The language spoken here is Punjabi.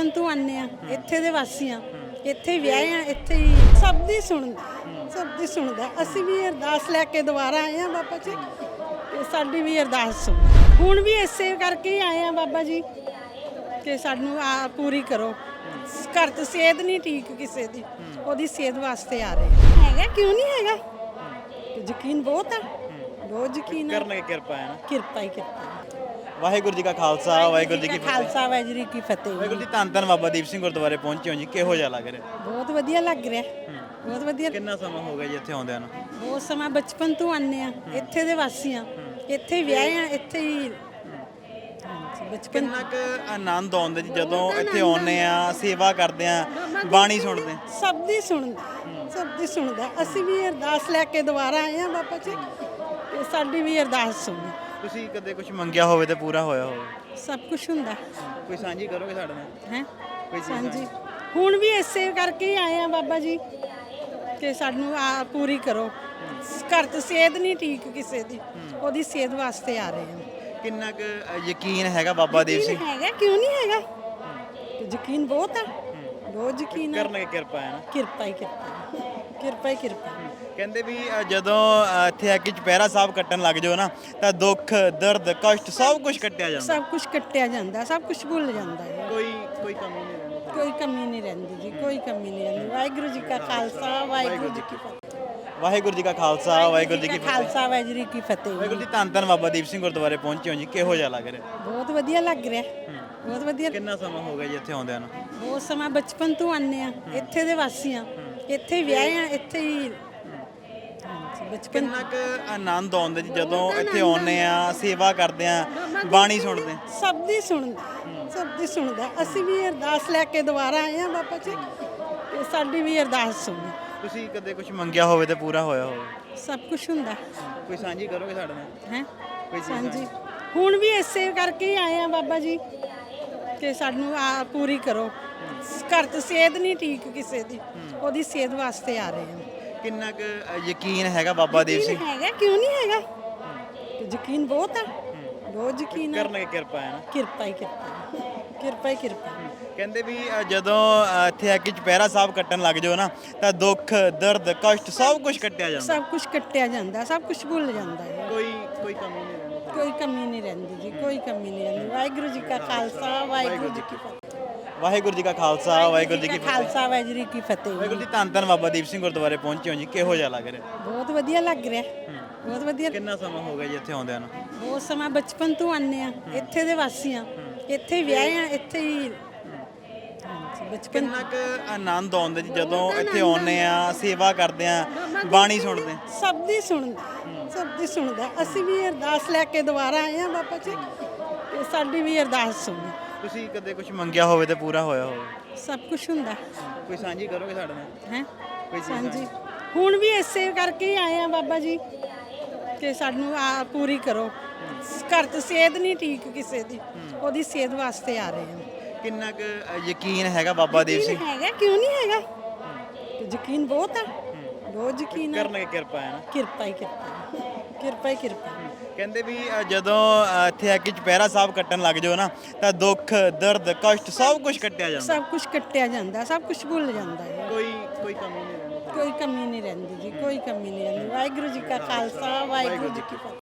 ਬਚਪਨ ਤੋਂ ਆਨੇ ਆ ਇੱਥੇ ਦੇ ਵਾਸੀ ਆ ਇੱਥੇ ਹੀ ਵਿਆਹੇ ਆ ਇੱਥੇ ਹੀ ਸਭ ਦੀ ਸੁਣਦਾ ਸਭ ਦੀ ਸੁਣਦਾ। ਅਸੀਂ ਵੀ ਅਰਦਾਸ ਲੈ ਕੇ ਦੁਬਾਰਾ ਆਏ ਆ ਬਾਬਾ ਜੀ ਤੇ ਸਾਡੀ ਵੀ ਅਰਦਾਸ ਸੁਣ। ਹੁਣ ਵੀ ਇਸੇ ਕਰਕੇ ਹੀ ਆਏ ਆ ਬਾਬਾ ਜੀ ਕਿ ਸਾਨੂੰ ਆ ਪੂਰੀ ਕਰੋ। ਘਰ ਤੋਂ ਸਿਹਤ ਨਹੀਂ ਠੀਕ ਕਿਸੇ ਦੀ ਉਹਦੀ ਸਿਹਤ ਵਾਸਤੇ ਆ ਰਹੇ। ਹੈਗਾ ਕਿਉਂ ਨਹੀਂ ਹੈਗਾ? ਯਕੀਨ ਬਹੁਤ ਆ। ਬਹੁਤ ਯਕੀਨ ਆ। ਕਰਨਗੇ ਕਿਰਪਾ ਹੈ ਨਾ? ਕਿਰਪਾ ਹੀ ਕਿਰਪਾ। ਵਾਹਿਗੁਰੂ ਜੀ ਕਾ ਖਾਲਸਾ ਵਾਹਿਗੁਰੂ ਜੀ ਕੀ ਫਤਿਹ। ਖਾਲਸਾ ਵਾਹਿਗੁਰੂ ਜੀ ਕੀ ਫਤਿਹ। ਵਾਹਿਗੁਰੂ ਜੀ ਧੰਨ ਧੰਨ ਬਾਬਾ ਦੀਪ ਸਿੰਘ ਗੁਰਦੁਆਰੇ ਪਹੁੰਚੇ ਹੋ ਜੀ ਕਿਹੋ ਜਿਹਾ ਲੱਗ ਰਿਹਾ? ਬਹੁਤ ਵਧੀਆ ਲੱਗ ਰਿਹਾ ਬਹੁਤ ਵਧੀਆ। ਕਿੰਨਾ ਸਮਾਂ ਹੋ ਗਿਆ ਜੀ ਇੱਥੇ ਆਉਂਦਿਆਂ ਨੂੰ? ਬਹੁਤ ਸਮਾਂ ਬਚਪਨ ਤੋਂ ਆਨੇ ਆ ਇੱਥੇ ਦੇ ਵਾਸੀ ਆ ਇੱਥੇ ਵਿਆਹੇ ਆ ਇੱਥੇ ਹੀ। ਬਚਪਨ। ਕਿੰਨਾ ਕੁ ਆਨੰਦ ਆਉਂਦਾ ਜੀ ਜਦੋਂ ਇੱਥੇ ਆਉਂਦੇ ਆ ਸੇਵਾ ਕਰਦੇ ਆ ਬਾਣੀ ਸੁਣਦੇ ਸਭ ਦੀ ਸੁਣਦਾ ਸਭ ਦੀ ਸੁਣਦਾ। ਅਸੀਂ ਵੀ ਅਰਦਾਸ ਲੈ ਕੇ ਦੁਬਾਰਾ ਆਏ ਆ ਬਾਬਾ ਜੀ ਤੇ ਸਾਡੀ ਵੀ ਅਰਦਾਸ ਸੁਣੋ ਤੁਸੀਂ ਕਦੇ ਕੁਝ ਮੰਗਿਆ ਹੋਵੇ ਤੇ ਪੂਰਾ ਹੋਇਆ ਹੋਵੇ? ਸਭ ਕੁਝ ਹੁੰਦਾ। ਕੋਈ ਸਾਂਝੀ ਕਰੋਗੇ ਸਾਡੇ ਨਾਲ? ਹੈ? ਕੋਈ ਚੀਜ਼ ਹਾਂਜੀ ਹੁਣ ਵੀ ਇਸੇ ਕਰਕੇ ਹੀ ਆਏ ਆ ਬਾਬਾ ਜੀ ਕਿ ਸਾਨੂੰ ਆ ਪੂਰੀ ਕਰੋ। ਘਰ ਤੋਂ ਸਿਹਤ ਨਹੀਂ ਠੀਕ ਕਿਸੇ ਦੀ। ਉਹਦੀ ਸਿਹਤ ਵਾਸਤੇ ਆ ਰਹੇ ਆ। ਕਿੰਨਾ ਕੁ ਅ, ਯਕੀਨ ਹੈਗਾ ਬਾਬਾ ਦੀਪ ਸਿੰਘ? ਯਕੀਨ ਹੈਗਾ ਕਿਉਂ ਨਹੀਂ ਹੈਗਾ? ਯਕੀਨ ਬਹੁਤ ਆ। ਬਹੁਤ ਯਕੀਨ ਆ। ਕਰਨਗੇ ਕਿਰਪਾ ਹੈ ਨਾ? ਕਿਰਪਾ ਹੀ ਕਿਰਪਾ। ਕਿਰਪਾ ਹੀ ਕਿਰਪਾ। ਕਹਿੰਦੇ ਵੀ ਅ, ਜਦੋਂ ਅ, ਇੱਥੇ ਆ ਕੇ ਚੁਪਹਿਰਾ ਸਾਹਿਬ ਕੱਟਣ ਲੱਗ ਜਾਓ ਨਾ ਤਾਂ ਦੁੱਖ ਦਰਦ ਕਸ਼ਟ ਸਭ ਕੁਝ ਕੱਟਿਆ ਜਾਂਦਾ। ਸਭ ਕੁਝ ਕੱਟਿਆ ਜਾਂਦਾ ਸਭ ਕੁਝ ਭੁੱਲ ਜਾਂਦਾ ਹੈ ਕੋਈ ਕੋਈ ਕਮੀ ਨਹੀਂ ਰਹਿੰਦੀ। ਕੋਈ ਕਮੀ ਨਹੀਂ ਰਹਿੰਦੀ ਜੀ ਕੋਈ ਕਮੀ ਨਹੀਂ ਰਹਿੰਦੀ। ਵਾਹਿਗੁਰੂ ਜੀ ਕਾ ਖਾਲਸਾ ਵਾਹਿਗੁਰੂ ਜੀ ਕੀ ਫਤਿਹ। ਵਾਹਿਗੁਰੂ ਜੀ ਕਾ ਖਾਲਸਾ ਵਾਹਿਗੁਰੂ ਜੀ ਕੀ ਫਤਿਹ। ਖਾਲਸਾ ਵਾਹਿਗੁਰੂ ਜੀ ਕੀ ਫਤਿਹ ਵਾਹਿਗੁਰੂ ਜੀ। ਧੰਨ ਧੰਨ ਬਾਬਾ ਦੀਪ ਸਿੰਘ ਗੁਰਦੁਆਰੇ ਪਹੁੰਚੇ ਹੋ ਜੀ ਕਿਹੋ ਜਿਹਾ ਲੱਗ ਰਿਹਾ? ਬਹੁਤ ਵਧੀਆ ਲੱਗ ਰਿਹਾ ਬਹੁਤ ਵਧੀਆ। ਕਿੰਨਾ ਸਮਾਂ ਹੋ ਗਿਆ ਜੀ ਇੱਥੇ ਆਉਂਦਿਆਂ ਨੂੰ? ਬਹੁਤ ਸਮਾਂ ਬਚਪਨ ਤੋਂ ਆਨੇ ਆ ਇੱਥੇ ਦੇ ਵਾਸੀ ਆ ਇੱਥੇ ਹੀ ਵਿਆਹੇ ਆ ਇੱਥੇ ਹੀ ਹਾਂਜੀ ਬਚਪਨ। ਕਿੰਨਾ ਕੁ ਆਨੰਦ ਆਉਂਦਾ ਜੀ ਜਦੋਂ ਇੱਥੇ ਆਉਂਦੇ ਆ ਸੇਵਾ ਕਰਦੇ ਆ ਬਾਣੀ ਸੁਣਦੇ? ਸਭ ਦੀ ਸੁਣਦਾ ਸਭ ਦੀ ਸੁਣਦਾ। ਅਸੀਂ ਵੀ ਅਰਦਾਸ ਲੈ ਕੇ ਦੁਬਾਰਾ ਆਏ ਆ ਬਾਬਾ ਜੀ ਤੇ ਸਾਡੀ ਵੀ ਅਰਦਾਸ ਸੁਣੋ। ਤੁਸੀਂ ਕਦੇ ਕੁਝ ਮੰਗਿਆ ਹੋਵੇ ਤੇ ਪੂਰਾ ਹੋਇਆ ਹੋਵੇ? ਸਭ ਕੁਝ ਹੁੰਦਾ। ਕੋਈ ਸਾਂਝੀ ਕਰੋਗੇ ਸਾਡੇ ਨਾਲ? ਹੈ? ਕੋਈ ਚੀਜ਼ ਹਾਂਜੀ ਹੁਣ ਵੀ ਇਸੇ ਕਰਕੇ ਹੀ ਆਏ ਆ ਬਾਬਾ ਜੀ ਕਿ ਸਾਨੂੰ ਆ ਪੂਰੀ ਕਰੋ। ਘਰ ਤੋਂ ਸਿਹਤ ਨਹੀਂ ਠੀਕ ਕਿਸੇ ਦੀ ਉਹਦੀ ਸਿਹਤ ਵਾਸਤੇ ਆ ਰਹੇ ਆ ਕਿੰਨਾ ਕੁ ਅ, ਯਕੀਨ ਹੈਗਾ ਬਾਬਾ ਦੀਪ ਸਿੰਘ? ਯਕੀਨ ਹੈਗਾ ਕਿਉਂ ਨਹੀਂ ਹੈਗਾ? ਯਕੀਨ ਬਹੁਤ ਆ। ਬਹੁਤ ਯਕੀਨ ਆ। ਕਰਨਗੇ ਕਿਰਪਾ ਹੈ ਨਾ। ਕਿਰਪਾ ਹੀ ਕਿਰਪਾ ਕਿਰਪਾ ਹੀ ਕਿਰਪਾ ਕਹਿੰਦੇ ਵੀ ਅ, ਜਦੋਂ ਅ, ਇੱਥੇ ਆ ਕੇ ਚੁਪਹਿਰਾ ਸਾਹਿਬ ਕੱਟਣ ਲੱਗ ਜਾਓ ਨਾ ਤਾਂ ਦੁੱਖ ਦਰਦ ਕਸ਼ਟ ਸਭ ਕੁਝ ਕੱਟਿਆ ਜਾਂਦਾ। ਸਭ ਕੁਝ ਕੱਟਿਆ ਜਾਂਦਾ ਸਭ ਕੁਝ ਭੁੱਲ ਜਾਂਦਾ ਹੈ। ਕੋਈ ਕੋਈ ਕਮੀ ਨਹੀਂ ਰਹਿੰਦੀ। ਕੋਈ ਕਮੀ ਨਹੀਂ ਰਹਿੰਦੀ ਜੀ ਕੋਈ ਕਮੀ ਨਹੀਂ ਰਹਿੰਦੀ। ਵਾਹਿਗੁਰੂ ਜੀ ਕਾ ਖਾਲਸਾ ਵਾਹਿਗੁਰੂ ਜੀ ਕੀ ਫਤਿਹ। ਵਾਹਿਗੁਰੂ ਜੀ ਕਾ ਖਾਲਸਾ ਵਾਹਿਗੁਰੂ ਜੀ ਕੀ ਫਤਿਹ। ਖਾਲਸਾ ਵਾਹਿਗੁਰੂ ਜੀ ਕੀ ਫਤਿਹ। ਵਾਹਿਗੁਰੂ ਜੀ ਧੰਨ ਧੰਨ ਬਾਬਾ ਦੀਪ ਸਿੰਘ ਗੁਰਦੁਆਰੇ ਪਹੁੰਚੇ ਹੋ ਜੀ ਕਿਹੋ ਜਿਹਾ ਲੱਗ ਰਿਹਾ? ਬਹੁਤ ਵਧੀਆ ਲੱਗ ਰਿਹਾ ਬਹੁਤ ਵਧੀਆ। ਕਿੰਨਾ ਸਮਾਂ ਹੋ ਗਿਆ ਜੀ ਇੱਥੇ ਆਉਂਦਿਆਂ ਨੂੰ? ਬਹੁਤ ਸਮਾਂ ਬਚਪਨ ਤੋਂ ਆਨੇ ਆ ਇੱਥੇ ਦੇ ਵਾਸੀ ਆ ਇੱਥੇ ਵਿਆਹੇ ਆ ਇੱਥੇ ਹੀ। ਬਚਪਨ। ਕਿੰਨਾ ਕੁ ਆਨੰਦ ਆਉਂਦਾ ਜੀ ਜਦੋਂ ਇੱਥੇ ਆਉਂਦੇ ਆ ਸੇਵਾ ਕਰਦੇ ਆ ਬਾਣੀ ਸੁਣਦੇ ਸਭ ਦੀ ਸੁਣਦਾ ਸਭ ਦੀ ਸੁਣਦਾ। ਅਸੀਂ ਵੀ ਅਰਦਾਸ ਲੈ ਕੇ ਦੁਬਾਰਾ ਆਏ ਆ ਬਾਬਾ ਜੀ ਤੇ ਸਾਡੀ ਵੀ ਅਰਦਾਸ ਸੁਣੋ ਤੁਸੀਂ ਕਦੇ ਕੁਝ ਮੰਗਿਆ ਹੋਵੇ ਤੇ ਪੂਰਾ ਹੋਇਆ ਹੋਵੇ? ਸਭ ਕੁਝ ਹੁੰਦਾ। ਕੋਈ ਸਾਂਝੀ ਕਰੋਗੇ ਸਾਡੇ ਨਾਲ? ਹੈ? ਕੋਈ ਚੀਜ਼ ਹਾਂਜੀ ਹੁਣ ਵੀ ਇਸੇ ਕਰਕੇ ਹੀ ਆਏ ਆ ਬਾਬਾ ਜੀ ਕਿ ਸਾਨੂੰ ਆ ਪੂਰੀ ਕਰੋ। ਘਰ ਤੋਂ ਸਿਹਤ ਨਹੀਂ ਠੀਕ ਕਿਸੇ ਦੀ। ਉਹਦੀ ਸਿਹਤ ਵਾਸਤੇ ਆ ਰਹੇ ਆ। ਕਿੰਨਾ ਕੁ ਅ, ਯਕੀਨ ਹੈਗਾ ਬਾਬਾ ਦੀਪ ਸਿੰਘ? ਯਕੀਨ ਹੈਗਾ ਕਿਉਂ ਨਹੀਂ ਹੈਗਾ? ਯਕੀਨ ਬਹੁਤ ਆ। ਬਹੁਤ ਯਕੀਨ ਆ। ਕਰਨਗੇ ਕਿਰਪਾ ਹੈ ਨਾ? ਕਿਰਪਾ ਹੀ ਕਿਰਪਾ। ਕਿਰਪਾ ਹੀ ਕਿਰਪਾ। ਕਹਿੰਦੇ ਵੀ ਅ, ਜਦੋਂ ਅ, ਇੱਥੇ ਆ ਕੇ ਚੁਪਹਿਰਾ ਸਾਹਿਬ ਕੱਟਣ ਲੱਗ ਜਾਓ ਨਾ ਤਾਂ ਦੁੱਖ ਦਰਦ ਕਸ਼ਟ ਸਭ ਕੁਝ ਕੱਟਿਆ ਜਾਂਦਾ। ਸਭ ਕੁਝ ਕੱਟਿਆ ਜਾਂਦਾ ਸਭ ਕੁਝ ਭੁੱਲ ਜਾਂਦਾ ਹੈ ਕੋਈ ਕੋਈ ਕਮੀ ਨਹੀਂ ਰਹਿੰਦੀ। ਕੋਈ ਕਮੀ ਨਹੀਂ ਰਹਿੰਦੀ ਜੀ ਕੋਈ ਕਮੀ ਨਹੀਂ ਰਹਿੰਦੀ। ਵਾਹਿਗੁਰੂ ਜੀ ਕਾ ਖਾਲਸਾ ਵਾਹਿਗੁਰੂ ਜੀ ਕੀ ਫਤਿਹ।